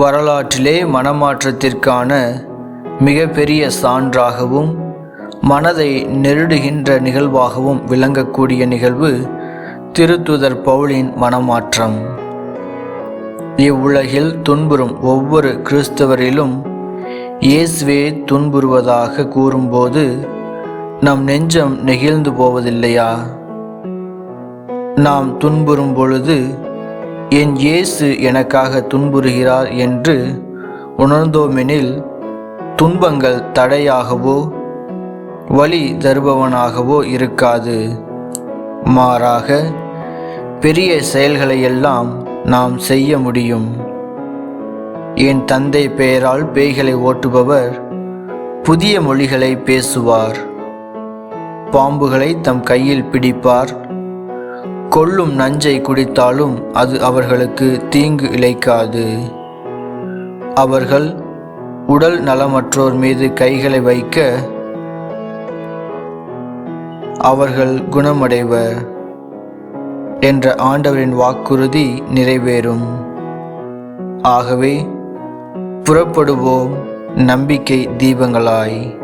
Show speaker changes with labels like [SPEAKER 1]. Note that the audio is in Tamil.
[SPEAKER 1] வரலாற்றிலே மனமாற்றத்திற்கான மிகப்பெரிய சான்றாகவும் மனதை நெருடுகின்ற நிகழ்வாகவும் விளங்கக்கூடிய நிகழ்வு திருத்துதர் பவுலின் மனமாற்றம். இவ்வுலகில் துன்புறும் ஒவ்வொரு கிறிஸ்தவரிலும் இயேசுவே துன்புறுவதாக கூறும்போது நம் நெஞ்சம் நெகிழ்ந்து போவதில்லையா? நாம் துன்புறும் பொழுது என் இயேசு எனக்காக துன்புறுகிறார் என்று உணர்ந்தோமெனில் துன்பங்கள் தடையாகவோ வழி தருபவனாகவோ இருக்காது. மாறாக பெரிய செயல்களையெல்லாம் நாம் செய்ய முடியும். என் தந்தை பெயரால் பேய்களை ஓட்டுபவர் புதிய மொழிகளை பேசுவார். பாம்புகளை தம் கையில் பிடிப்பார். கொல்லும் நஞ்சை குடித்தாலும் அது அவர்களுக்கு தீங்கு இழைக்காது. அவர்கள் உடல் நலமற்றோர் மீது கைகளை வைக்க அவர்கள் குணமடைவர் என்ற ஆண்டவரின் வாக்குறுதி நிறைவேறும். ஆகவே புறப்படுவோம் நம்பிக்கை தீபங்களாய்.